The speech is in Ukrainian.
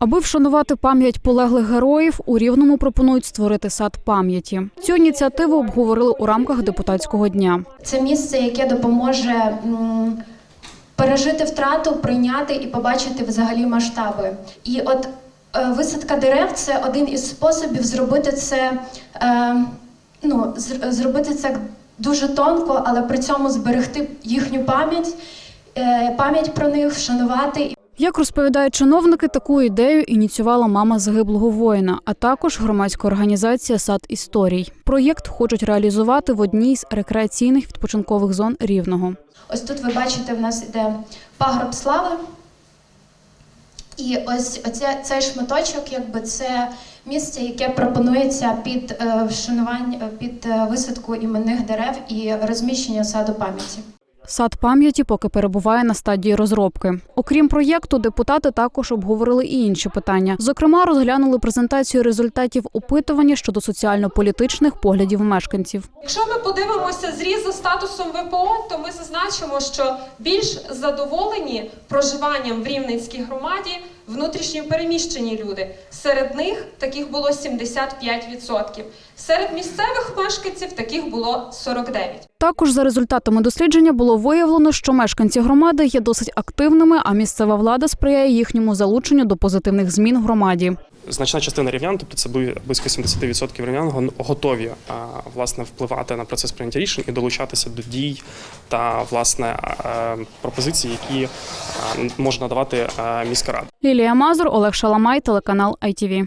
Аби вшанувати пам'ять полеглих героїв, у Рівному пропонують створити сад пам'яті. Цю ініціативу обговорили у рамках депутатського дня. Це місце, яке допоможе пережити втрату, прийняти і побачити взагалі масштаби. І от е, висадка дерев це один із способів зробити це, е, ну, зр- зробити це дуже тонко, але при цьому зберегти їхню пам'ять, е, пам'ять про них, вшанувати Як розповідають чиновники, таку ідею ініціювала мама загиблого воїна, а також громадська організація Сад історій. Проєкт хочуть реалізувати в одній з рекреаційних відпочинкових зон Рівного. Ось тут ви бачите, в нас іде пагорб слави. І ось оце, цей шматочок, якби це місце, яке пропонується під е, вшанування, під е, висадку іменних дерев і розміщення саду пам'яті. Сад пам'яті поки перебуває на стадії розробки. Окрім проєкту, депутати також обговорили і інші питання. Зокрема, розглянули презентацію результатів опитування щодо соціально-політичних поглядів мешканців. Якщо ми подивимося зріз за статусом ВПО, то ми зазначимо, що більш задоволені проживанням в Рівненській громаді внутрішньо переміщені люди. Серед них таких було 75%. Серед місцевих мешканців таких було 49%. Також за результатами дослідження було виявлено, що мешканці громади є досить активними, а місцева влада сприяє їхньому залученню до позитивних змін в громаді. Значна частина рівнян, тобто це бли- близько 70% рівнян, готові власне впливати на процес прийняття рішень і долучатися до дій та власне а, пропозицій, які а, може надавати міська рада. Лілія Мазур, Олег Шаламай, телеканал ITV.